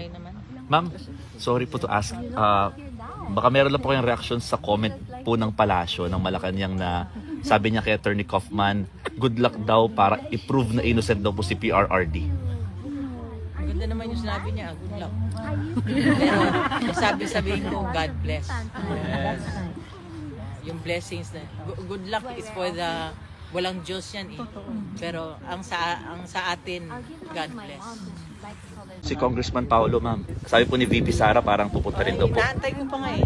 bahay naman. Ma'am, sorry po to ask. Ah, baka meron lang po kayong reaction sa comment po ng palasyo ng Malacanang na sabi niya kay Attorney Kaufman, good luck daw para i-prove na innocent daw po si PRRD. Ganda naman yung sinabi niya, good luck. Pero sabi sabihin ko, God bless. Yung blessings na, good luck is for the, walang Diyos yan eh. Pero ang sa ang sa atin, God bless. Si Congressman Paolo, ma'am. Sabi po ni VP Sara parang pupunta rin daw po. Naantay ko pa nga eh.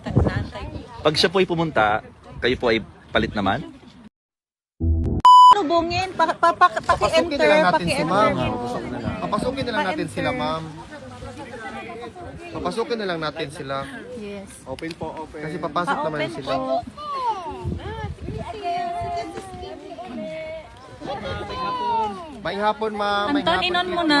Ta- Naantay ko. Pag siya po ay pumunta, kayo po ay palit naman? Lubungin, pa, pa, pa, Papasukin paki-enter, na lang natin si paki-enter. ma'am. Papasukin na lang natin sila, ma'am. Papasukin na lang natin sila. Yes. Open po, open. Kasi papasok naman sila. po. Maing hapon, ma'am. Maing Anton, hapon, inon mo na.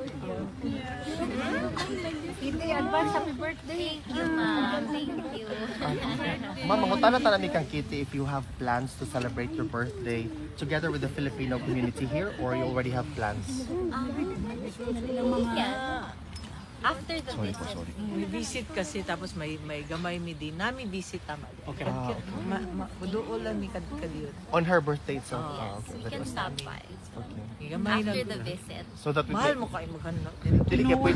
advance happy birthday. Thank you, ma'am. Thank you. Ma'am, mangutan na tanami kang Kitty if you have plans to celebrate your birthday together with the Filipino community here or you already have plans? Yeah. After the Sorry po, visit. sorry. May visit kasi tapos may may gamay mi din. Nami visit tama. Okay. Ah, Ma, ma, Doon lang mi kad kadiyot. On her birthday itself? Oh, Ah, Yes, okay. we That can was- stop by. Okay. Gamay After na. the visit. So that we Mahal mo kay maghanap. Dili kaya po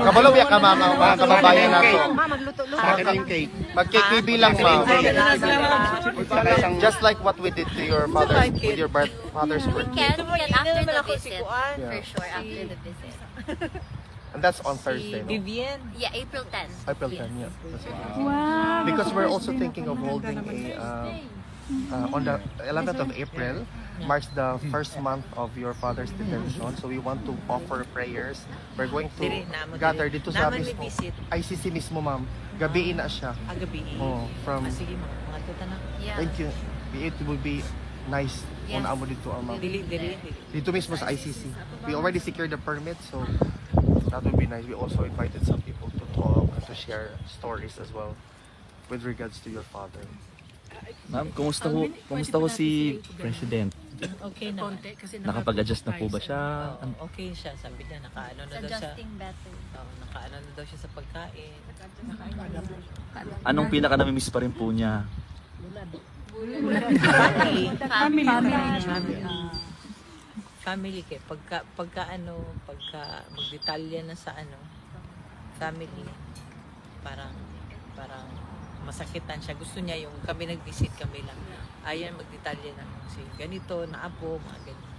Kabalo biya ka mga mga kababayan nato. Sa akin yung cake. Mag-cake lang ma'am. Just like what we did to your father like with it. your birth, father's We birthday. can, we can after the visit. For sure, after the visit. And that's on Si Thursday, no? Vivian. Yeah, April 10. April 10, yeah. That's right. Because we're also thinking of holding a uh, uh, on the 11th of April marks the first month of your father's detention. So we want to offer prayers. We're going to Diri, namo gather diri. dito sa Naman mismo. visit. ICC mismo, ma'am. Gabiin na siya. Agabi. Oh, from Ah, sige. Mga tuta na. Yeah. thank you. It would be nice Yes. kung naamo dito ang ma'am. Dili, dili. Dito mismo sa ICC. We already secured the permit, so that would be nice. We also invited some people to talk and to share stories as well with regards to your father. Ma'am, kumusta ho, kumusta ho si President? Okay na. Nakapag-adjust na po ba siya? Oo, okay siya. Sabi niya, nakaano na daw siya. Adjusting better. Oo, nakaano na daw siya sa pagkain. Anong pinaka namimiss pa rin po niya? Family. Family. Family. Family kay pagka pagka ano, pagka magdetalya na sa ano, family. Parang parang masakitan siya. Gusto niya yung kami nag-visit kami lang. Ayan magdetalya na si ganito na apo, mga ganito.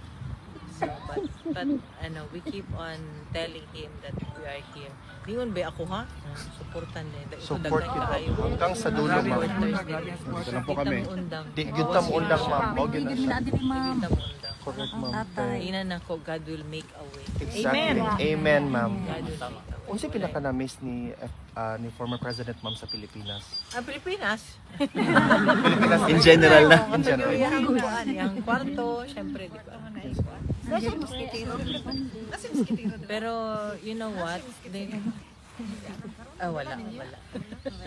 So, but, but, ano, we keep on telling him that we are here. Lingon ba ako ha? Supportan ito Support kita hanggang sa dulo, ma'am. Dito lang po kami. Di, good tam undang, ma'am. O, Hindi na din siya. Na. Correct, ma'am. Tatay. Ina na ko, God will make a way. Exactly. Amen, ma'am. God will make a way. Unsa pinaka na-miss ni F- ah, ni former President ma'am sa Pilipinas? Ah, Pilipinas. Pilipinas In general na. In general. Yung, kuan, yung kwarto, syempre, di ba? Pero, you know what? They, ah, wala, wala.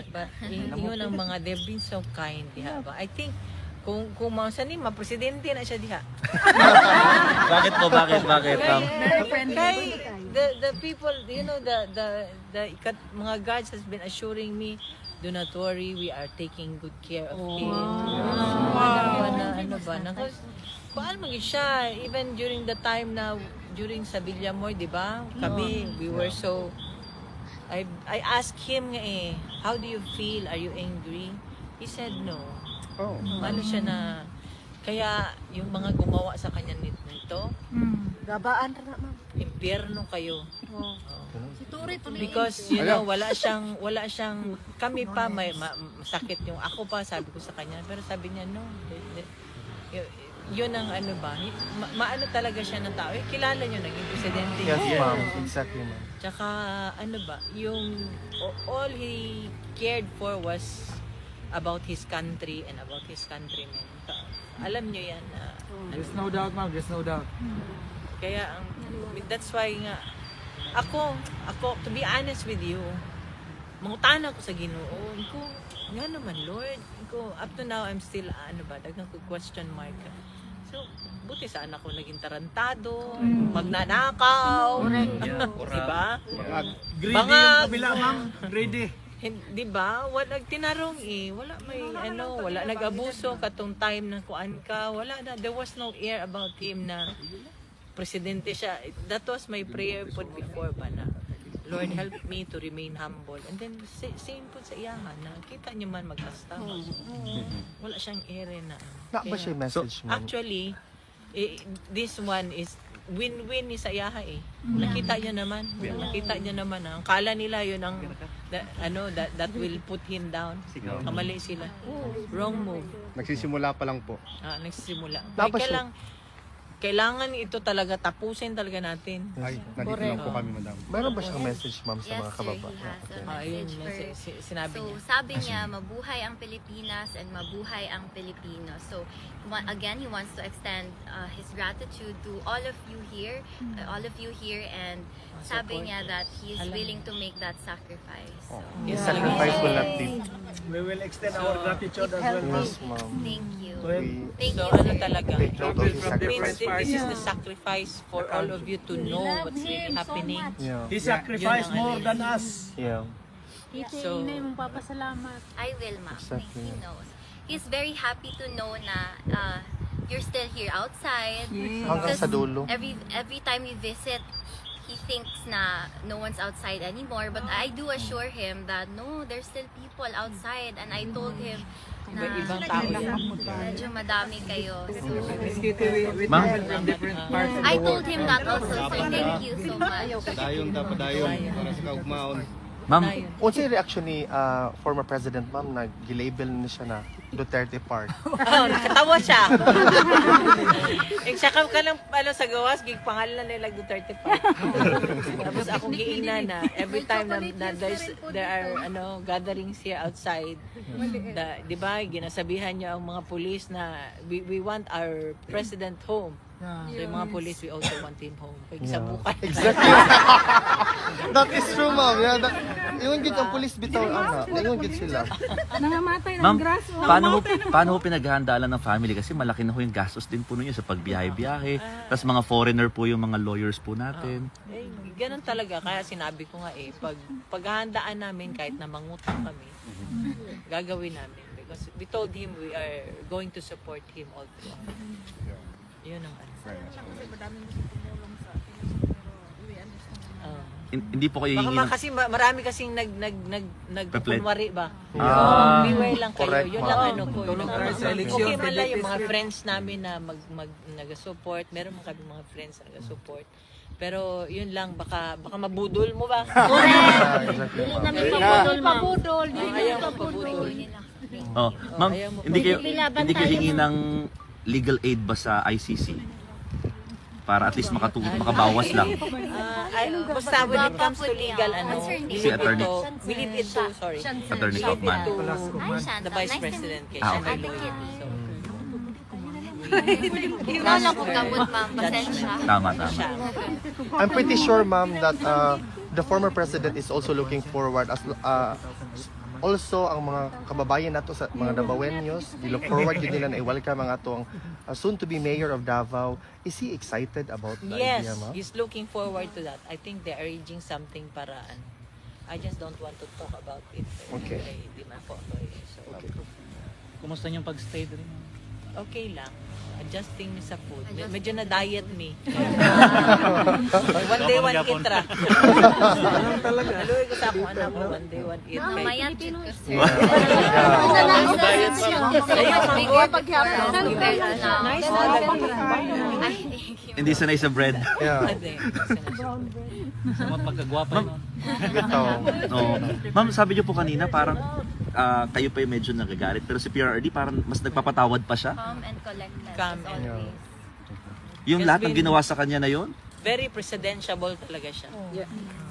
But, y- yun ang mga, they've been so kind, diha ba? I think, kung kung mga sa ni, presidente na siya diha. Bakit po? Bakit? Bakit? Um, Kay the the people, you know, the the the ikat, mga guards has been assuring me, do not worry, we are taking good care of him. Wow. Na, ano ba? Na, kuan mo siya, even during the time na during sa Villamor, di ba? Kami, we were so I I asked him nga eh, how do you feel? Are you angry? He said no. Oh. Ano siya na kaya yung mga gumawa sa kanya nit- nito, Gabaan na ma'am. impyerno kayo. Si Turi tuloy. Because you know, wala siyang wala siyang kami pa may ma- masakit yung ako pa sabi ko sa kanya pero sabi niya no. de- de- y- yun ang ano ba, ma- maano talaga siya ng tao. Eh, kilala niyo naging presidente. Yes, niya. ma'am. Exactly, ma'am. Tsaka ano ba, yung o- all he cared for was about his country and about his countrymen. Alam nyo yan. ah, There's no doubt, ma'am. There's no doubt. kaya ang that's why nga ako, ako to be honest with you, mangutan ako sa Ginoo. Ko, nga naman Lord. Ko up to now I'm still ano ba, dagang ko question mark. So, buti sa anak ko naging tarantado, magnanakaw. diba? Greedy Bangag. yung kabila, ma'am. Greedy. Hindi ba? Wala tinarong eh. Wala may ano, wala nag-abuso katong time na kuan ka. Wala na. There was no air about him na presidente siya. That was my prayer po before ba na Lord help me to remain humble. And then sa- same po sa iyahan na kita niyo man mag-asta. Wala siyang air eh na. Na ba siya message, ma'am? Actually, eh, this one is win-win ni sa iyaha eh. Nakita niya naman. Nakita niya naman. ah. Ang kala nila yun ang that, ano that, that will put him down. Kamali sila. Wrong move. Nagsisimula pa lang po. Ah, nagsisimula. Kaya siya- kailang, kailangan ito talaga tapusin talaga natin. Ay, nandito lang po kami, madam. Meron ba siyang message, ma'am, sa Yes, mga sir, kababayan? he has a Ah, yun, message for si- si- sinabi So, niya. sabi niya, mabuhay ang Pilipinas and mabuhay ang Pilipino. So, he wa- again, he wants to extend uh, his gratitude to all of you here, uh, all of you here, and sabi niya that he is Alam. willing to make that sacrifice. So, Yes, Sacrifice will not be. We will extend our gratitude as well, ma'am. Yes, ma'am. thank you. ahead. We Thank So you, ano sir. talaga? take note of his Means sacrifice. Thi- this is the sacrifice for all of you to know what's really happening. Yeah. He sacrificed Yun ang more ano. than us. Yeah. Tita So- Inay, mong papasalamat. I will, ma'am. Exactly. He knows. He's very happy to know na uh, you're still here outside. Hanggang sa Because dulo. Every every time we visit, he thinks na no one's outside anymore. But I do assure him that no, there's still people outside. And I told him na Iba-ibang tao medyo madami kayo. So, Ma'am, I told him that also. So thank you so much. Dayon, dapat dayon. Para sa kaugmaon. ma'am, Unsa yung reaction ni ah, former President, ma'am, na gilabel ni siya na Duterte Park? Oh, nakatawa siya. eh, saka ka lang ano, sa gawas, gig pangalan nila Duterte pa. Tapos ako giina na every time na, na there's, there are ano gatherings here outside, da, di ba, ginasabihan niya ang mga pulis na we, we want our president home. So yung mga pulis, we also want him home. Kaya Yeah. sabukan. Exactly. that is true, ma'am. Yeah, that, yung gid ang police bitaw ana. Yung gid sila. Nangamatay ng ma'am, graso. Paano ho, paano ho pinaghahandaan ng family? Kasi malaki na ho yung gastos din po ninyo sa pagbiyahe-biyahe. Tapos mga foreigner po yung mga lawyers po natin. Eh, ganun talaga. Kaya sinabi ko nga eh, pag paghahandaan namin kahit na mangutang kami, gagawin namin. Because we told him we are going to support him all throughout. Yun ang ano. Oo. Hin- Hindi po kayo Baka hingi ma- ng... kasi ma- marami kasing nag nag nag nagpupunwari ba? Ah. So, beware lang kayo. Correct, Yun ma'am. lang ano ko. Yun Tulong lang tayo ano. sa eleksyon, Okay man lang yung mga friends namin na mag mag nag-support. Meron man kami mga friends na nag-support. Pero yun lang baka baka mabudol mo ba? Ah, exactly, ma'am. Pabudol, pabudol. Ayaw mo pabudol. Oh, ma'am, Ayaw mo hindi kayo, hindi kayo tayo hingi ng legal aid ba sa ICC? Para at least makatu makabawas lang. Ah, ay, basta when it comes to legal, ano, Si attorney. to, we leave it to, sorry, Attorney it Kaufman. to the Vice President kay Ah, okay. may lawyer. So, lang kung kabut, ma'am. Pasensya. Tama, tama. siya. I'm pretty sure, ma'am, that uh, the former president is also looking forward as uh, also ang mga kababayan nato sa mga Davaoenos, look forward yun nila na i-welcome ang atong uh, soon to be mayor of Davao. Is he excited about the Yes, idea, ma'am? he's looking forward to that. I think they're arranging something para, ano, I just don't want to talk about it. Okay. Hindi man po ako. So, Kumusta yung pag-stay din? okay lang. Adjusting me sa food. Med- Medyo na-diet me. one day, one eat ra. Naluwi ko sa akong anak ko, one day, one eat. Kay- Mamaya, check ko sir. Nice talaga. Ay, thank you. Hindi sanay sa bread. Yeah. Sa pagkagwapa yun. bitaw. No. Ma'am, sabi niyo po kanina parang ah, kayo pa yung medyo nagagalit pero si PRRD parang mas nagpapatawad pa siya. Calm and collected Calm as and- always. Yung Yes, lahat ng ginawa sa kanya na yon. very presidentiable talaga siya.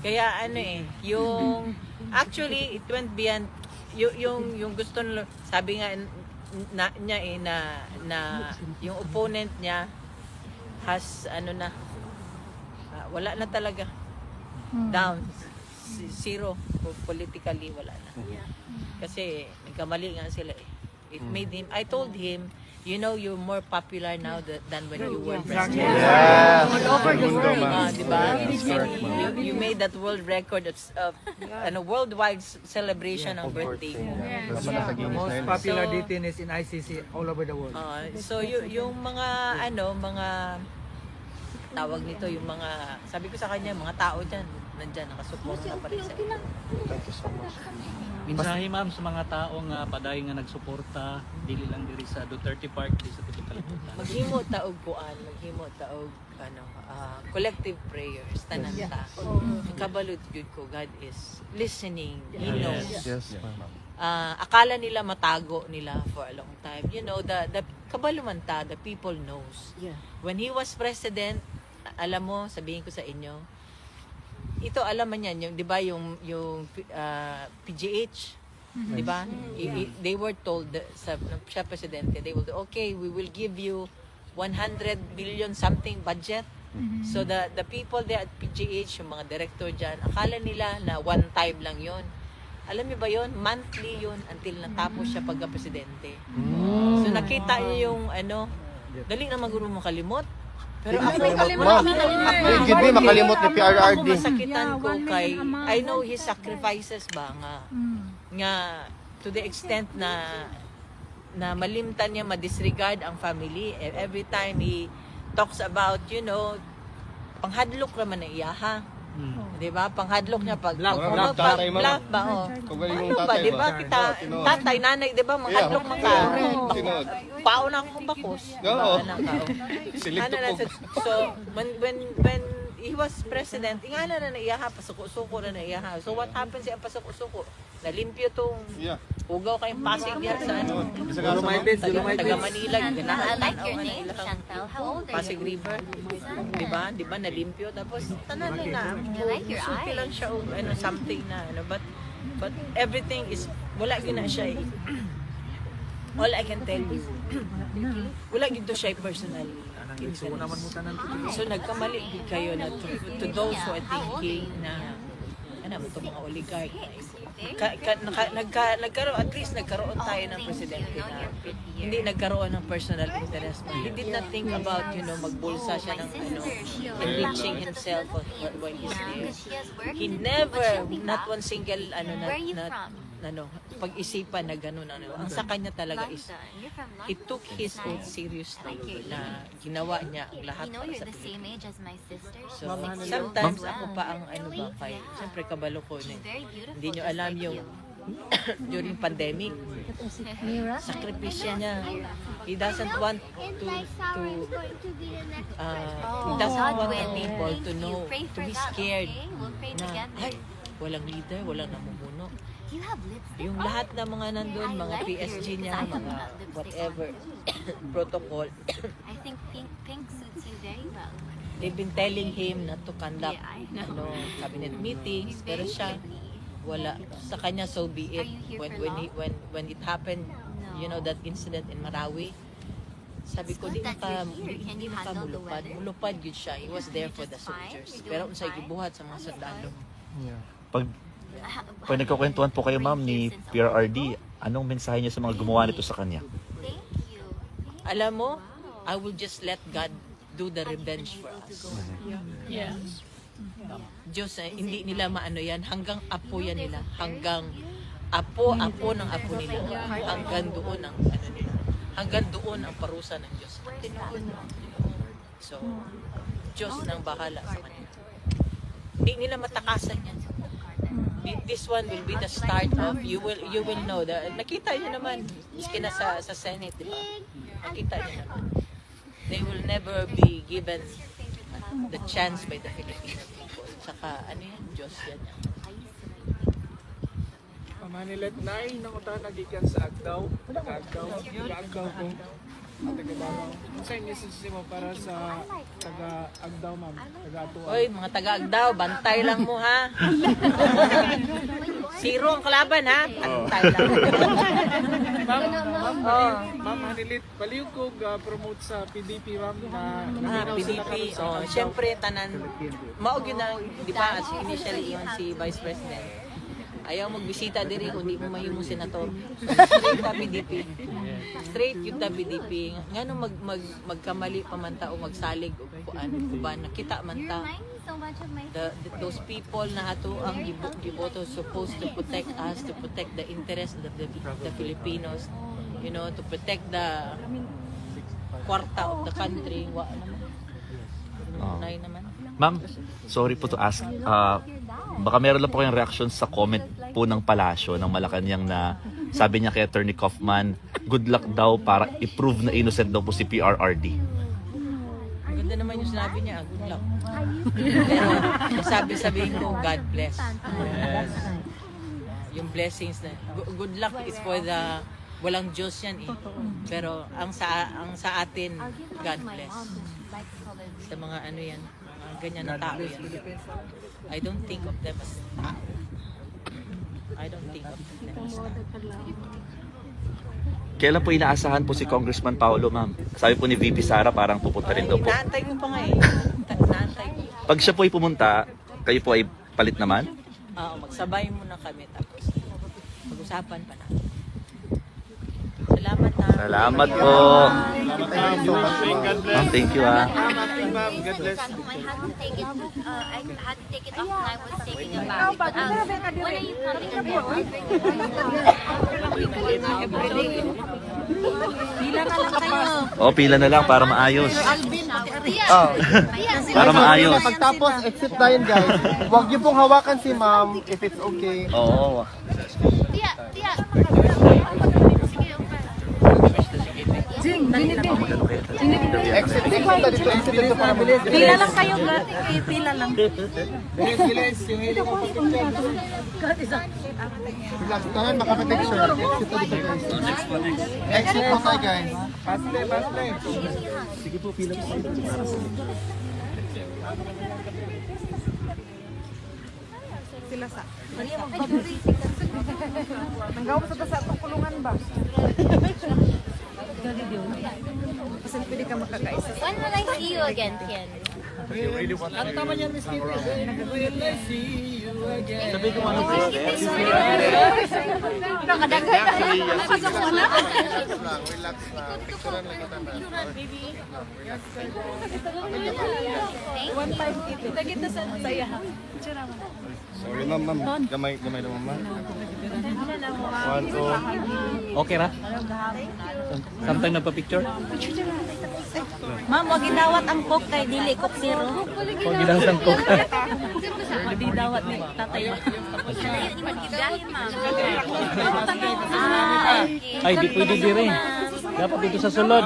Kaya ano eh, yung actually it went beyond yung yung, yung gusto nila, sabi nga na, niya eh, na, na yung opponent niya has, ano na, ah, wala na talaga. Down. Z- Zero. Po- Politically, wala na. Kasi, nagkamali nga sila eh. It made him, I told him, you know, you're more popular now th- than when you were president. All over the world. Ah, di ba? You, you made that world record of, of ano, worldwide celebration ng birthday mo. Most popular So- detainees in ICC all over the world. Ah, so y- yung mga ano, mga tawag nito yung mga sabi ko sa kanya mga tao diyan nandiyan nakasuporta pa rin sa inyo. Thank you so much. Mensahe ma'am sa mga tao nga paday nga nagsuporta dili lang diri sa Duterte Park di sa tibok kalibutan. Maghimo taog kuan, maghimo taog ano, ah, collective prayers tanan ta. Kabalot gyud ko God is listening. He knows. Yes, ma'am. Ah, akala nila matago nila for a long time. You know, the, the kabalumanta, the people knows. When he was president, alam mo, sabihin ko sa inyo, ito alam man yan, yung, di ba, yung, yung ah, PGH, di ba? I- i- they were told, sa, siya presidente, they will, okay, we will give you 100 billion something budget. So the the people there at PGH, yung mga director dyan, akala nila na one time lang yon. Alam niyo ba yon? Monthly yun until natapos siya pagka-presidente. So nakita niyo yung ano, dali na maguro mo kalimot. Pero ako, Ma'am, hindi me makalimot ni ako PRRD. masakitan Yeah, ko kay. I know his sacrifices ba nga, nga to the extent na na malimtan niya, madisregard ang family. E- Every time he talks about, you know, panghadlok naman na iyaha. Di ba? Panghadlok niya pag Bluff, pag- bluff, pag- tatay, bluff ba? Oh. Kung galing Ano ba? tatay Di ba? ba kita, tinood. tatay, nanay, di ba? Manghadlok Yeah. man ka. Correct. Tinood. Paon ako bakos. Oo. Silip Ano na, tupog. so, so, when, when, when he was president, ingana na na iyaha, pasuko-suko na na iyaha. So what happened siya pasuko-suko? Nalimpyo tong Yeah. ugaw kayong pasig yan sa ano. Sa Dolomites, Taga, Manila, I ganahan like your name, Chantel. How old are Pasig you? River. Di ba? Di ba nalimpyo? Tapos, tanan na na. I like your Suki lang eyes. siya o ano, something na. Ano, but, but everything is, wala yun na siya eh. All I can tell you, wala yun to siya eh, personal. interest. So nagkamali kayo na to, to those who are thinking na ano mo itong mga oligarch na. Ka, ka, naka, nagka, nagkaroon, at least nagkaroon tayo ng presidente na hindi nagkaroon ng personal interest. He did not think about, you know, magbulsa siya ng, ano, enriching himself while he's there. He never, not one single, ano, na, na? Ano, pag-isipan na gano'n, ano. Ang sa kanya talaga is, he took his oath seriously na ginawa niya ang lahat para sa Pilipinas. same age as my sister. So, sometimes ako pa ang ano ba kay, siyempre kabalo ko na beautiful. hindi nyo alam yung during pandemic, sakripisya niya. He doesn't want to, to uh, he Oh, doesn't God want the people to know, to be scared okay? We'll pray na, together. ay, walang leader, walang namumuno. You have Yung lahat ng mga nandun, mga PSG niya, mga whatever. Protocol, I think pink pink suits you very well. they've been telling him not to conduct Yeah, ano, cabinet meetings, pero siya, wala. Sa kanya so be it. When when he, when when it happened you know No. that incident in Marawi sabi ko di that maka you're here. di, Can di you maka handle the mulupad. mulupad yun siya. He was there for the soldiers. Pero unsay gibuhat sa mga sundalo Yeah. Pag, pag nagkakwentuhan po kayo ma'am ni PRRD, anong mensahe niya sa mga gumawa nito sa kanya? Thank you. Thank alam mo I will just let God do the revenge for us. Diyos eh, hindi nila maano yan. Hanggang apo yan nila. Hanggang apo apo ng apo nila. Hanggang doon ang ano nila. Hanggang doon ang parusa ng Diyos. So Diyos nang bahala sa kanila hindi nila matakasan yan Thi- this one will be the start of you will you will know that nakita niyo naman maski na sa sa Senate di nakita niyo they will never be given the chance by the Filipino people saka ano yan Diyos yan Pamanilet nai nakuta nagikan sa Agdaw. Taga-Agdaw. Taga-Agdaw ko. Taga Davao. Unsa yung message mo para sa taga Agdaw ma'am? Taga Atuan. Oy, mga taga-Agdaw, bantay lang mo ha. Zero ang kalaban ha. Tayo lang. Ma'am, ma'am, Oh. ma'am Hanilit, baliw ko uh, promote sa PDP, ma'am, na Ah, PDP. Oh, syempre tanan maog yun na, di ba, initially yun si Vice President. Ayaw magbisita diri kung di mo mahimong senator. Straight ta PDP. Straight yun ta PDP. Ngano mag, mag magkamali pa man ta o magsalig o kuan kuban nakita man ta the, the- those people na ato ang gibo, giboto supposed to protect us to protect the interest of the, the Filipinos you know to protect the kwarta of the country wa naman Oh. Unay naman Ma'am, sorry po to ask. ah, baka meron lang po kayong reaction sa comment po ng palasyo ng Malacanang na sabi niya kay Attorney Kaufman, good luck daw para i-prove na innocent daw po si PRRD. Ganda naman yung sinabi niya, good luck. Pero sabi sabihin ko, God bless. Yung blessings na, good luck is for the, walang Diyos yan eh. Pero ang sa ang sa atin, God bless. Sa mga ano yan, mga ganyan na tao yan. I don't think of them as tao. I don't think of them as tao. Kailan po inaasahan po si Congressman Paolo, ma'am? Sabi po ni VP Sara parang pupunta rin daw po. Naantay ko pa nga eh. Ta- Naantay ko. Pag siya po ay pumunta, kayo po ay palit naman? Oo, magsabay muna kami tapos pag-usapan pa na. Salamat ha. Salamat po. Thank you ah. Ma'am, God bless. I had to take it. Uh, I had to take it off when I was taking a bath. Um, when are you coming again? O, pila na lang para maayos. Oh. Para maayos. Pagtapos, exit na yun guys. Huwag niyo pong hawakan si ma'am if it's okay. Oo. Tia, tia. Sige, Exit, exit. Na dito, exit dito para mabilis. Pila lang kayo, pila lang. Bilis, bilis, yung hili ko Relax, tanan makapag-picture. Exit dito guys. Exit po tayo guys. Pasle, pasle. When will I see you again, Tian? Ang tama niyan, Miss Kitty. Will I see you again? Relax na. Picturean lang kita na. Sorry ma'am, ma'am. Gamay, gamay naman ma'am. One, two. Okay ra? Sometime nagpa-picture? Ma'am, wag idawat ang coke kay dili coke zero. Pag ginasang ko. Hindi dawat ni tatay. Ay, di pwede di rin. Dapat dito sa sulod.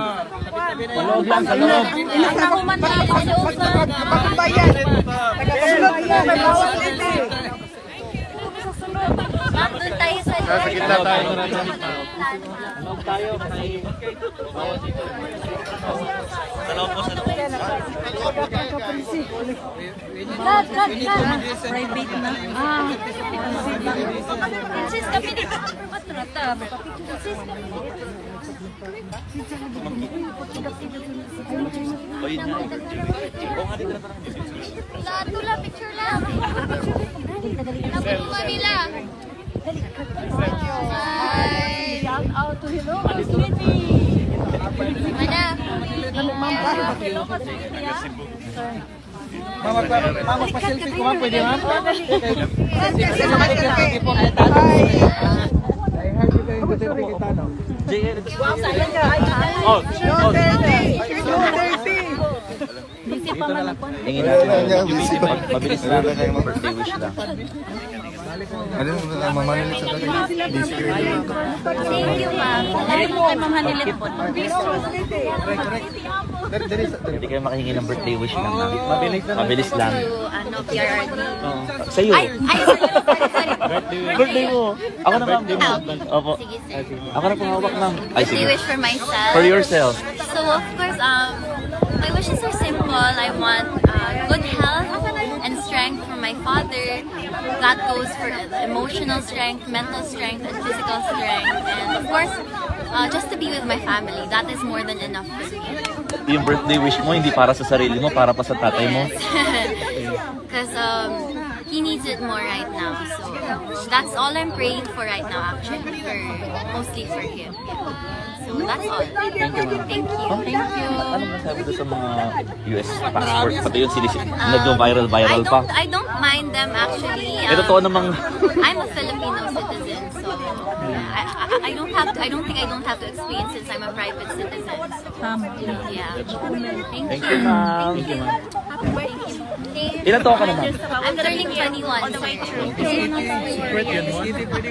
Sa loob lang, sa loob. Ilang ako man na ako sa na. Ma'am, doon tayo sa Nasa gitna tayo. Loob tayo. kasi- Private na. Ah. Sis, kami dito. Matrata. O, yun nga. Lahat tula, picture lang. Nakuha nila. Hi. Shout out to hello, Mana? Mama, mama, pa-selfie ko ma'am, pwede ma'am? Ay, hard you kayo gusto kita, no? Oh, oh. Busy pa man ako. Hingin natin. Mabilis lang. Birthday wish lang. Ano na mamanilit sa tayo? Thank you, ma'am. Dali mo kay Ma'am Hanilit po. Dari, dari. Hindi kayo makahingi ng birthday wish lang. Mabilis lang. Mabilis lang. Ano, PRRD. Sa iyo. Ay, ay, sorry. Birthday mo. Ako na ma'am. Opo. Sige, sige. Ako na pong hawak ma'am. Ay, Birthday wish for myself. For yourself. So of course, um, my wishes are simple. I want my father, that goes for emotional strength, mental strength, and physical strength. And of course, uh, just to be with my family. That is more than enough for me. Yung birthday wish mo, hindi para sa sarili mo, para pa sa tatay mo. Because um, he needs it more right now. So that's all I'm praying for right now, actually. For mostly for him. Yeah. So that's all. Thank you. Thank you. Thank you. Ano masabi doon sa mga US passport? Pati yun, sinis- nag-viral-viral I pa. don't, I don't mind them actually. Eh, totoo Um, namang... I'm a Filipino citizen, so I, I, I don't have to. I don't think I don't have to explain since I'm a private citizen. So, yeah. Thank, Thank you. you, ma'am. Thank you. Ilan taon ka na, ma'am? I'm turning 21. sir.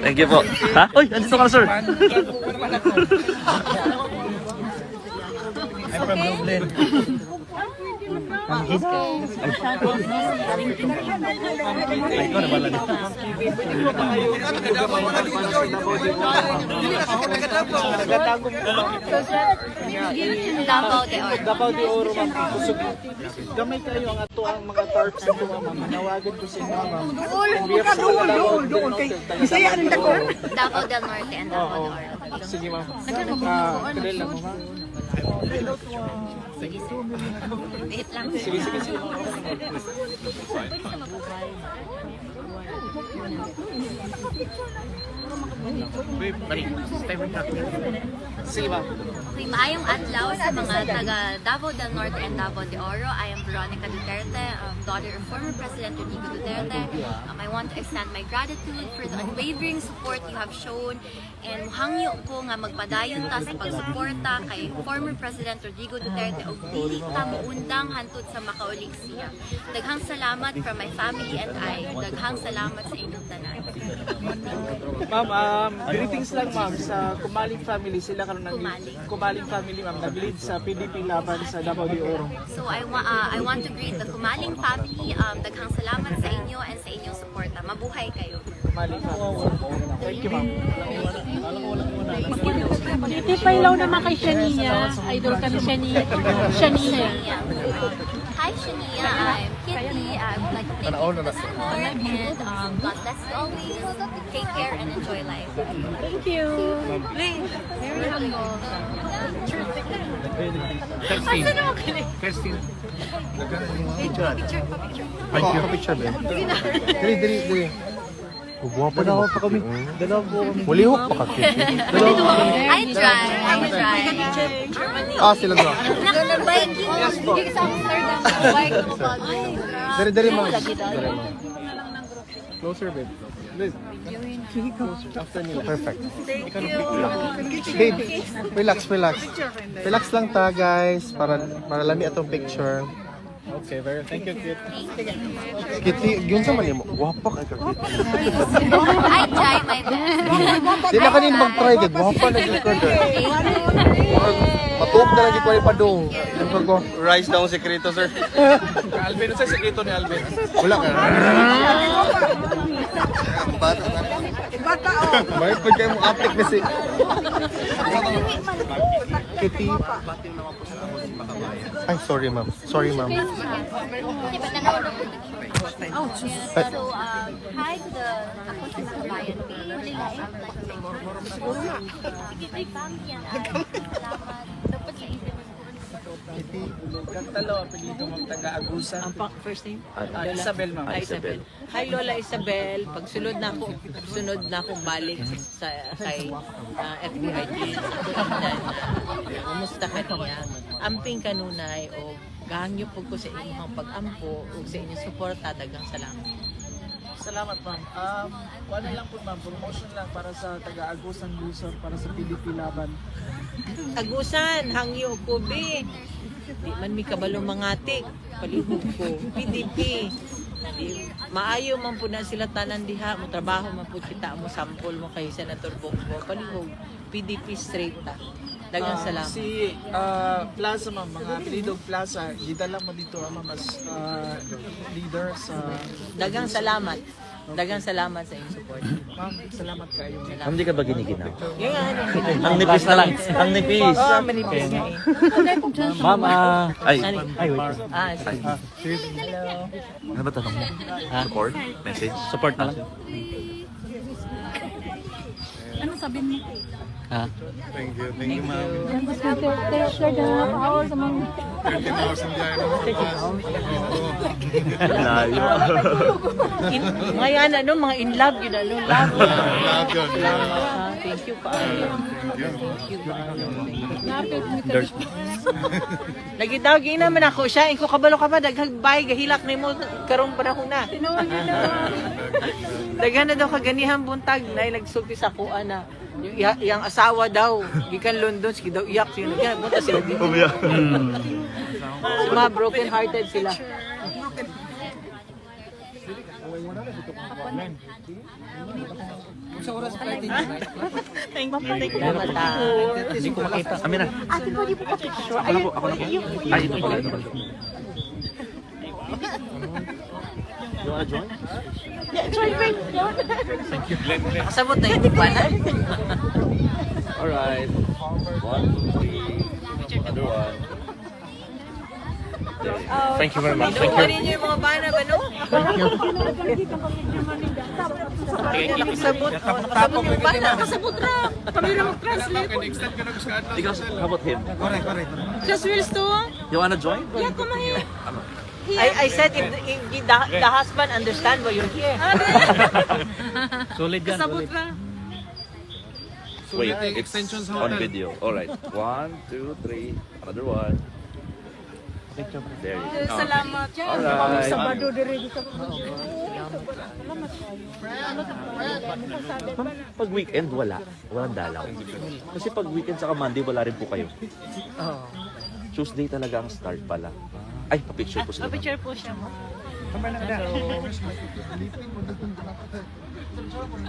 Thank you po. Ha? Uy, andito ka na, sir. I'm from Dublin. Ay, ikaw na pala din. Davao de Oro. Davao de Oro ma'am. Kusog. Gamay kayo ang ato ang mga tarps dito ma'am. Manawagan ko sa inyo ma'am. Doon, doon, doon. Bisaya ako. Davao del Norte and Davao de Oro. Sige ma'am. Ah, kadal lang ma'am. Wait lang. Sige, sige, sige. Sige ma'am. Okay, maayong adlaw sa mga taga Davao del Norte and Davao de Oro. I am Veronica Duterte, um, daughter of former President Rodrigo Duterte. Um, I want to extend my gratitude for the unwavering support you have shown and hangyo ko nga magpadayon ta sa pagsuporta kay former President Rodrigo Duterte o dili ta muundang hantud sa makaulig siya. Daghang salamat from my family and I. Daghang salamat sa inyong tanan. Ma'am, um, greetings lang ma'am sa Kumaling family. Sila karon nag Kumaling. Kumaling family ma'am nag-lead sa PDP laban sa Davao de Oro. So I, wa- uh, I want to greet the Kumaling family. Um, daghang salamat sa inyo and sa inyong suporta. Mabuhay kayo. Kumaling family. Thank you ma'am. Hindi pa ilaw naman kay Shania. Idol ka ni Shania. Shania. Hi Shania, I'm Kitty. I would like to thank you for the support and um, God bless you always. Take care and enjoy life. Thank you. Very humble. Ako, ako picture ba? Dili, dili, dili. Guwapo na ako pa kami. Dalawa po kami. Muli ho pa kaki. I try, I try. Ah, sila na. Naka-biking. Hindi sa Amsterdam. Bike mo ba? Ay, Closer, babe. Babe. After nila. Perfect. Babe, relax, relax. Relax lang ta, guys. Para, para lami atong picture. Okay, very thank you, Kit. Kitty, yun sa mali mo. Guwapa ka ka, Kitty. I try my best. Di na kanin mag-try, gid. Guwapa na gid ka, girl. Matuog na lagi ko ni Padong. Yung ko, Rise daw ang sekreto, sir. Alvin, ano sa sekreto ni Alvin? wala ka. Bata na. Bata, oh. May pag kayo mong aplik na si... Kitty. Ay, sorry ma'am. Sorry ma'am. So, um, hi to the ako sa Kabayan would like thank my family and I. Salamat. Isip Kantalo, apelido ma'am taga-agusa. Ang pa- first name? Ah, Isabel ma'am. Ah, Isabel. Hi Lola Isabel, pag sunod na ako, sunod na akong balik sa kay uh, FBI. Kumusta ka niya? Amping kanunay o gahangyo po ko sa inyong pag-ampo o sa inyong suporta dagang salamat. Salamat ma'am. Um, wala lang po ma'am, promotion lang para sa taga-agusang Luzon para sa PDP laban. Tagusan, hangyo ko be. Di man mi kabalo mangatik, palihog ko. PDP. Maayo man po na sila tanan diha, mo trabaho man po kita mo sample mo kay Senator Bongo. Palihog, PDP straight ta. Dagang Ah, salamat. Si ah, Plaza ma'am, mga Pilidog Plaza, gidala mo dito ang mas ah, leader sa Dagang salamat. Dagang salamat sa inyong support. Ma'am, salamat kayo. Hindi ka ba giniginaw? Yung ano, Ang nipis na lang. Ang nipis. oh, manipis nga eh. Ma'am, ah, Ay, ay, wait. Ah, sige. Hello. ano ba tanong mo? Support? Message? Support na lang. Ano sabihin mo? Ha? Thank you, thank you ma'am. Hours among 13,000 dyan. Layo. In, ngayon, ano, mga in love yun, ano, love. Yun. Ah, thank you pa. Thank you pa. There's, Lagi daw, naman ako siya. Iko kabalo ka ba? Daghag bay, gahilak ni mo. Karong pa na ko na. Daghan na daw kaganihan buntag na nagsulti sa kuha na yung iya- iyang asawa daw gikan London sige daw iyak sila Kaya bunta sila dito mga broken hearted sila Thank you, thank you naman ta. hindi ko makita. Amira. Ate, pwede po ka-picture. Ako na po, ako na po. Ay, ito pala, ito pala. You wanna join? Join ring. Kasabot na yung tipanan. Alright. One, two, three. Another one. Thank you very much. Thank you. rin yung mga bana ba, no? Kasabot. Kasabot yung bana. Kasabot na. Kami na mag-translate. Ikaw, how about him? Just wills to. You wanna join? Yeah, come here. I, I said if, if the, the husband understand why you're here. Solid yan, solid. Wait, it's on video. Alright. One, two, three. Another one. There you go. Salamat. Alright. Ma'am, pag weekend wala, walang dalaw. Kasi pag weekend saka Monday wala rin po kayo. Oh. Tuesday talaga ang start pala. Ay, pa-picture po sila. ma'am. Picture po siya mo.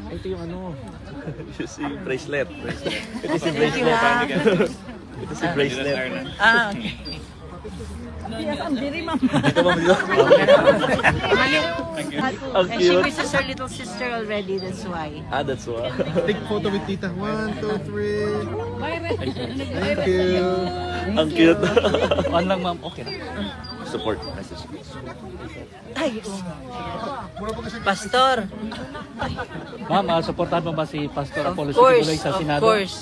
Ay, ito yung ano. si bracelet. Ito si bracelet. ito si bracelet. Ah, okay. Ito ba dito? Ang And she cute. misses her little sister already, that's why. Ah, that's why. Take photo with tita. One, two, three. Thank you. Ang cute. On lang, ma'am. Okay na. Support message. Ay, Pastor, Ma'am, ah, supportahan mo ba si Pastor of Apollo course, Sikibuloy sa of Senado? course,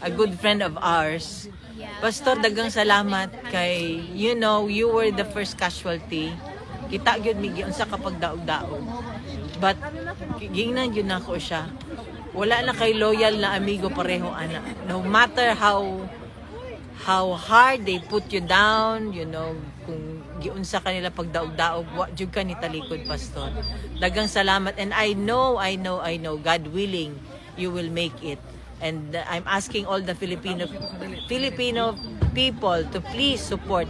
a good friend of ours. Pastor, dagang salamat kay, you know, you were the first casualty. Kita gyud mi giun sa kapag daog-daog. But gingnan gyud nako siya. Wala na kay loyal na amigo pareho ana. No matter how how hard they put you down, you know, kung giunsa kanila pag daog-daog, wa jud ka ni talikod pastor. Dagang salamat and I know, I know, I know, God willing, you will make it. And uh, I'm asking all the Filipino Filipino people to please support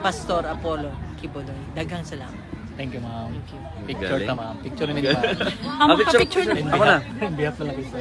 Pastor Apollo Kibuloy. Dagang salamat. Thank you, ma'am. Picture Galing. na, ma'am. Picture na, ma'am. Ah, picture. Ako na. In behalf na lang ito.